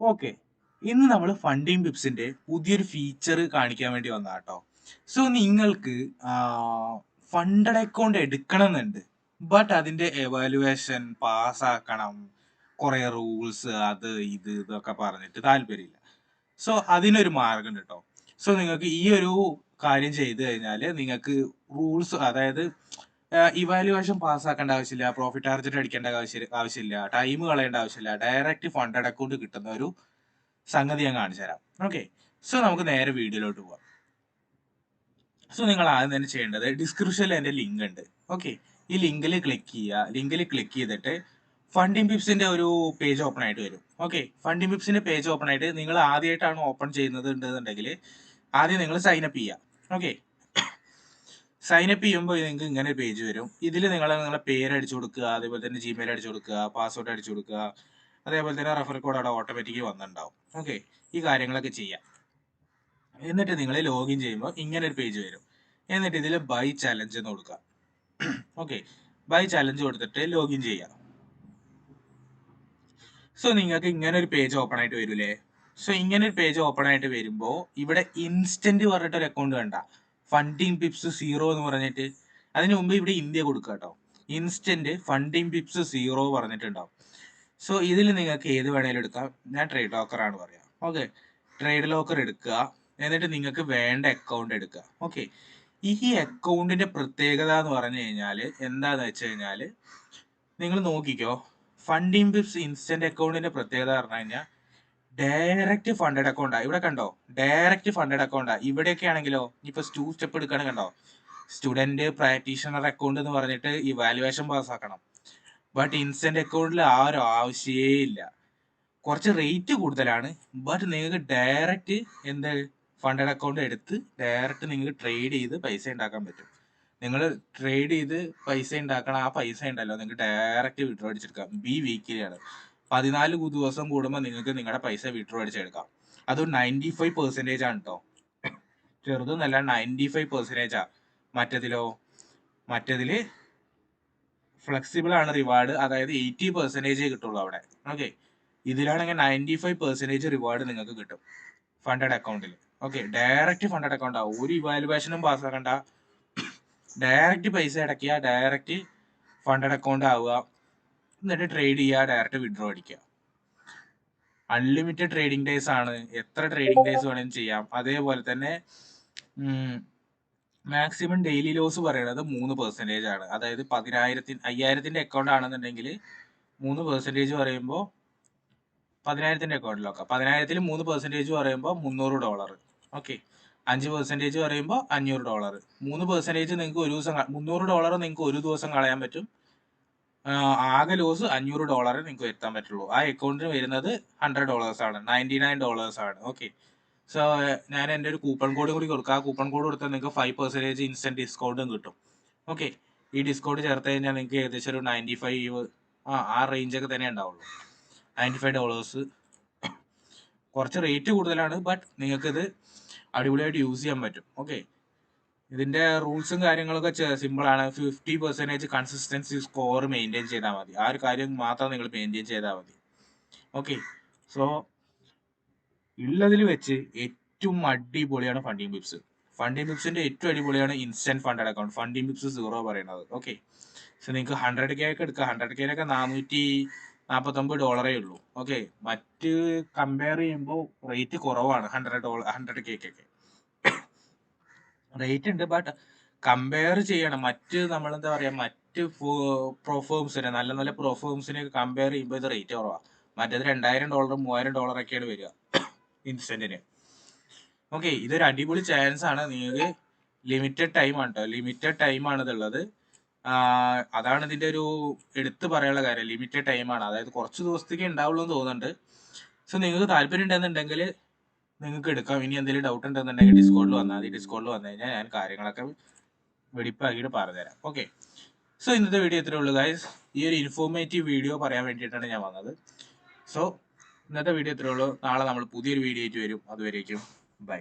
Okay ഇന്ന് നമ്മൾ funding പിപ്സിന്റെ പുതിയൊരു ഫീച്ചർ കാണിക്കാൻ വേണ്ടി വന്ന കേട്ടോ സോ നിങ്ങൾക്ക് ഫണ്ടഡ് അക്കൗണ്ട് എടുക്കണം എന്നുണ്ട് ബട്ട് അതിന്റെ എവാലുവേഷൻ പാസ്സാക്കണം. കുറെ റൂൾസ് അത് ഇത് ഇതൊക്കെ പറഞ്ഞിട്ട് താല്പര്യമില്ല. സോ അതിനൊരു മാർഗം കേട്ടോ സോ നിങ്ങൾക്ക് ഈ ഒരു കാര്യം ചെയ്തു കഴിഞ്ഞാൽ നിങ്ങൾക്ക് റൂൾസ് അതായത് ഇവാലുവേഷൻ പാസ്സാക്കേണ്ട ആവശ്യമില്ല പ്രോഫിറ്റ് ടാർജറ്റ് അടിക്കേണ്ട ആവശ്യം ആവശ്യമില്ല ടൈം കളയേണ്ട ആവശ്യമില്ല ഡയറക്റ്റ് ഫണ്ടഡ് അക്കൗണ്ട് കിട്ടുന്ന ഒരു സംഗതി ഞാൻ കാണിച്ചു തരാം. ഓക്കെ സോ നമുക്ക് നേരെ വീഡിയോയിലോട്ട് പോവാം. സോ നിങ്ങൾ ആദ്യം തന്നെ ചെയ്യേണ്ടത് ഡിസ്ക്രിപ്ഷനിൽ എന്റെ ലിങ്ക് ഉണ്ട്. ഓക്കെ ഈ ലിങ്കിൽ ക്ലിക്ക് ചെയ്യുക. ലിങ്കിൽ ക്ലിക്ക് ചെയ്തിട്ട് ഫണ്ടിങ് പിപ്സിന്റെ ഒരു പേജ് ഓപ്പൺ ആയിട്ട് വരും. ഓക്കെ ഫണ്ടിങ് പിപ്സിന്റെ പേജ് ഓപ്പൺ ആയിട്ട് നിങ്ങൾ ആദ്യമായിട്ടാണ് ഓപ്പൺ ചെയ്യുന്നത് ഉണ്ടെന്നുണ്ടെങ്കിൽ ആദ്യം നിങ്ങൾ സൈൻ അപ്പ് ചെയ്യുക. ഓക്കെ സൈൻ അപ്പ് ചെയ്യുമ്പോൾ നിങ്ങൾക്ക് ഇങ്ങനെ ഒരു പേജ് വരും. ഇതിൽ നിങ്ങൾ നിങ്ങളുടെ പേര് അടിച്ചു കൊടുക്കുക അതേപോലെ തന്നെ ജിമെയിൽ അടിച്ചു കൊടുക്കുക പാസ്വേഡ് അടിച്ചു കൊടുക്കുക അതേപോലെ തന്നെ റെഫർ കോഡ് അവിടെ ഓട്ടോമാറ്റിക്കലി വന്നിട്ടുണ്ടാവും. ഓക്കെ ഈ കാര്യങ്ങളൊക്കെ ചെയ്യാം. എന്നിട്ട് നിങ്ങൾ ലോഗിൻ ചെയ്യുമ്പോൾ ഇങ്ങനെ ഒരു പേജ് വരും. എന്നിട്ട് ഇതിൽ ബൈ ചലഞ്ച് എന്ന് കൊടുക്കുക. ഓക്കെ ബൈ ചലഞ്ച് കൊടുത്തിട്ട് ലോഗിൻ ചെയ്യാം. സോ നിങ്ങൾക്ക് ഇങ്ങനെ ഒരു പേജ് ഓപ്പൺ ആയിട്ട് വരൂലേ? സോ ഇങ്ങനെ ഒരു പേജ് ഓപ്പൺ ആയിട്ട് വരുമ്പോൾ ഇവിടെ ഇൻസ്റ്റന്റ് പറഞ്ഞിട്ട് ഒരു അക്കൗണ്ട് കണ്ട ഫണ്ടിങ് പിപ്സ് സീറോ എന്ന് പറഞ്ഞിട്ട് അതിന് മുമ്പ് ഇവിടെ ഇന്ത്യ കൊടുക്കുക കേട്ടോ ഇൻസ്റ്റന്റ് ഫണ്ടിങ് പിപ്സ് സീറോ പറഞ്ഞിട്ടുണ്ടാവും. സോ ഇതിൽ നിങ്ങൾക്ക് ഏത് വേണേലും എടുക്കാം. ഞാൻ ട്രേഡ് ലോക്കർ ആണ് പറയാം. ഓക്കെ ട്രേഡ് ലോക്കർ എടുക്കുക. എന്നിട്ട് നിങ്ങൾക്ക് വേണ്ട അക്കൗണ്ട് എടുക്കുക. ഓക്കെ ഈ അക്കൗണ്ടിന്റെ പ്രത്യേകത എന്ന് പറഞ്ഞു കഴിഞ്ഞാൽ എന്താന്ന് വെച്ച് കഴിഞ്ഞാൽ നിങ്ങൾ നോക്കിക്കോ. ഫണ്ടിങ് പിപ്സ് ഇൻസ്റ്റന്റ് അക്കൗണ്ടിന്റെ പ്രത്യേകത പറഞ്ഞു കഴിഞ്ഞാൽ ഡയറക്റ്റ് ഫണ്ടഡ് അക്കൗണ്ടാ ഇവിടെ കണ്ടോ? ഡയറക്റ്റ് ഫണ്ടഡ് അക്കൗണ്ടാ ഇവിടെയൊക്കെ ആണെങ്കിലോ ഇപ്പൊ ടു സ്റ്റെപ്പ് എടുക്കണം കണ്ടോ? സ്റ്റുഡന്റ് പ്രാക്ടീഷണർ അക്കൗണ്ട് എന്ന് പറഞ്ഞിട്ട് ഈ വാലുവേഷൻ പാസ്സാക്കണം ബട്ട് ഇൻസ്റ്റന്റ് അക്കൗണ്ടിൽ ആ ഒരു ആവശ്യമേ ഇല്ല. കുറച്ച് റേറ്റ് കൂടുതലാണ്. ബട്ട് നിങ്ങൾക്ക് ഡയറക്റ്റ് എന്ത് ഫണ്ടഡ് അക്കൗണ്ട് എടുത്ത് ഡയറക്റ്റ് നിങ്ങൾക്ക് ട്രേഡ് ചെയ്ത് പൈസ ഉണ്ടാക്കാൻ പറ്റും. നിങ്ങൾ ട്രേഡ് ചെയ്ത് പൈസ ഉണ്ടാക്കണം ആ പൈസ ഉണ്ടല്ലോ. നിങ്ങൾക്ക് ഡയറക്റ്റ് വിഡ്രോ അടിച്ചെടുക്കാം. ബി വീക്കിലാണ് പതിനാല് ദിവസം കൂടുമ്പോൾ നിങ്ങൾക്ക് നിങ്ങളുടെ പൈസ വിഡ്രോ അടിച്ചെടുക്കാം അത് നയന്റി ഫൈവ് പെർസെന്റേജ് ആണ് കേട്ടോ ചെറുതെന്നല്ല നയന്റി ഫൈവ് പെർസെന്റേജാ മറ്റതിലോ? മറ്റതിൽ ഫ്ലെക്സിബിൾ ആണ് റിവാർഡ് അതായത് എയ്റ്റി പെർസെന്റേജേ കിട്ടുള്ളൂ അവിടെ. ഓക്കെ ഇതിലാണെങ്കിൽ നയന്റി ഫൈവ് പെർസെന്റേജ് റിവാർഡ് നിങ്ങൾക്ക് കിട്ടും. ഫണ്ടഡ് അക്കൗണ്ടിൽ ഓക്കെ ഡയറക്റ്റ് ഫണ്ടഡ് അക്കൗണ്ട് ആവും ഒരു ഇവാലുവേഷനും പാസ്സാക്കണ്ട ഡയറക്റ്റ് പൈസ അടയ്ക്കുക. ഡയറക്റ്റ് ഫണ്ടഡ് അക്കൗണ്ട് ആവുക. എന്നിട്ട് ട്രേഡ് ചെയ്യുക ഡയറക്റ്റ് വിഡ്രോ അടിക്കുക അൺലിമിറ്റഡ് ട്രേഡിംഗ് ഡേയ്സ് ആണ്. എത്ര ട്രേഡിംഗ് ഡേയ്സ് വേണമെങ്കിലും ചെയ്യാം. അതേപോലെ തന്നെ മാക്സിമം ഡെയിലി ലോസ് പറയുന്നത് മൂന്ന് പെർസെന്റേജ് ആണ്. അതായത് പതിനായിരത്തിന് അയ്യായിരത്തിന്റെ അക്കൗണ്ട് ആണെന്നുണ്ടെങ്കിൽ മൂന്ന് പെർസെന്റേജ് പറയുമ്പോൾ പതിനായിരത്തിന്റെ അക്കൗണ്ടിലൊക്കെ പതിനായിരത്തിൽ മൂന്ന് പെർസെന്റേജ് പറയുമ്പോൾ മുന്നൂറ് ഡോളർ ഓക്കെ അഞ്ച് പെർസെന്റേജ് പറയുമ്പോൾ അഞ്ഞൂറ് ഡോളർ മൂന്ന് പെർസെന്റേജ് നിങ്ങൾക്ക് ഒരു ദിവസം മുന്നൂറ് ഡോളർ നിങ്ങൾക്ക് ഒരു ദിവസം കളയാൻ പറ്റും. ആകെ ലോസ് അഞ്ഞൂറ് ഡോളർ നിങ്ങൾക്ക് വരുത്താൻ പറ്റുള്ളൂ. ആ അക്കൗണ്ടിന് വരുന്നത് ഹൺഡ്രഡ് ഡോളേഴ്സ് ആണ്. നയന്റി നയൻ ഡോളേഴ്സ് ആണ്. ഓക്കെ സോ ഞാൻ എന്റെ ഒരു കൂപ്പൺ കോഡ് കൂടി കൊടുക്കുക ആ കൂപ്പൺ കോഡ് കൊടുത്താൽ നിങ്ങൾക്ക് ഫൈവ് പെർസെന്റേജ് ഇൻസ്റ്റന്റ് ഡിസ്കൗണ്ടും കിട്ടും. ഓക്കെ ഈ ഡിസ്കൗണ്ട് ചേർത്ത് കഴിഞ്ഞാൽ നിങ്ങൾക്ക് ഏകദേശം ഒരു നയന്റി ഫൈവ് ആ ആ റേഞ്ചൊക്കെ തന്നെ ഉണ്ടാവുള്ളൂ. നയന്റി ഫൈവ് ഡോളേഴ്സ് കുറച്ച് റേറ്റ് കൂടുതലാണ് ബട്ട് നിങ്ങൾക്കിത് അടിപൊളിയായിട്ട് യൂസ് ചെയ്യാൻ പറ്റും. ഓക്കെ ഇതിന്റെ റൂൾസും കാര്യങ്ങളൊക്കെ സിമ്പിൾ ആണ്. Fifty percentage consistency score maintain ചെയ്താൽ മതി. ആ ഒരു കാര്യം മാത്രം നിങ്ങൾ മെയിന്റെയിൻ ചെയ്താൽ മതി. ഓക്കെ സോ ഉള്ളതിൽ വെച്ച് ഏറ്റവും അടിപൊളിയാണ് ഫണ്ടിങ് ബിപ്സ് ഫണ്ടിങ് ബിപ്സിന്റെ ഏറ്റവും അടിപൊളിയാണ് instant funded account funding pips zero പറയുന്നത്. ഓക്കെ സോ നിങ്ങൾക്ക് ഹൺഡ്രഡ് കെ ഒക്കെ എടുക്കാം. ഹൺഡ്രഡ് കെയിലൊക്കെ നാനൂറ്റി നാൽപ്പത്തൊമ്പത് ഡോളറേ ഉള്ളൂ. ഓക്കെ മറ്റ് കമ്പയർ ചെയ്യുമ്പോൾ റേറ്റ് കുറവാണ്. ഹൺഡ്രഡ് ഡോളർ ഹൺഡ്രഡ് കേക്കൊക്കെ റേറ്റ് ഉണ്ട് ബട്ട് കമ്പയർ ചെയ്യണം. മറ്റ് നമ്മൾ എന്താ പറയാ മറ്റ് പ്രൊഫോംസിനെ നല്ല നല്ല പ്രൊഫോംസിനെ കമ്പയർ ചെയ്യുമ്പോൾ ഇത് റേറ്റ് കുറവാണ് മറ്റേത് രണ്ടായിരം ഡോളർ മൂവായിരം ഡോളർ ഒക്കെയാണ് വരിക. ഇൻസ്റ്റന്റിന് ഓക്കെ ഇതൊരു അടിപൊളി ചാൻസ് ആണ്. നിങ്ങൾക്ക് ലിമിറ്റഡ് ടൈം ആണ് കേട്ടോ ലിമിറ്റഡ് ടൈം ആണ് ഇതുള്ളത്. അതാണ് ഇതിന്റെ ഒരു എടുത്തു പറയാനുള്ള കാര്യം. ലിമിറ്റഡ് ടൈം ആണ്. അതായത് കുറച്ച് ദിവസത്തേക്ക് ഉണ്ടാവുള്ളൂ എന്ന് തോന്നുന്നുണ്ട്. സോ നിങ്ങൾക്ക് താല്പര്യം ഉണ്ടെന്നുണ്ടെങ്കിൽ നിങ്ങൾക്ക് എടുക്കാം. ഇനി എന്തെങ്കിലും ഡൗട്ട് ഉണ്ടെന്നുണ്ടെങ്കിൽ ഡിസ്കോഡിൽ വന്നാൽ മതി. ഡിസ്കോഡിൽ വന്നു കഴിഞ്ഞാൽ ഞാൻ കാര്യങ്ങളൊക്കെ വെടിപ്പാക്കിയിട്ട് പറഞ്ഞുതരാം. ഓക്കെ സോ ഇന്നത്തെ വീഡിയോ ഇത്രേ ഉള്ളൂ ഗൈസ് ഈ ഒരു ഇൻഫോർമേറ്റീവ് വീഡിയോ പറയാൻ വേണ്ടിയിട്ടാണ് ഞാൻ വന്നത്. സോ ഇന്നത്തെ വീഡിയോ ഇത്രേ ഉള്ളൂ. നാളെ നമ്മൾ പുതിയൊരു വീഡിയോ ആയിട്ട് വരും. അതുവരേക്കും ബൈ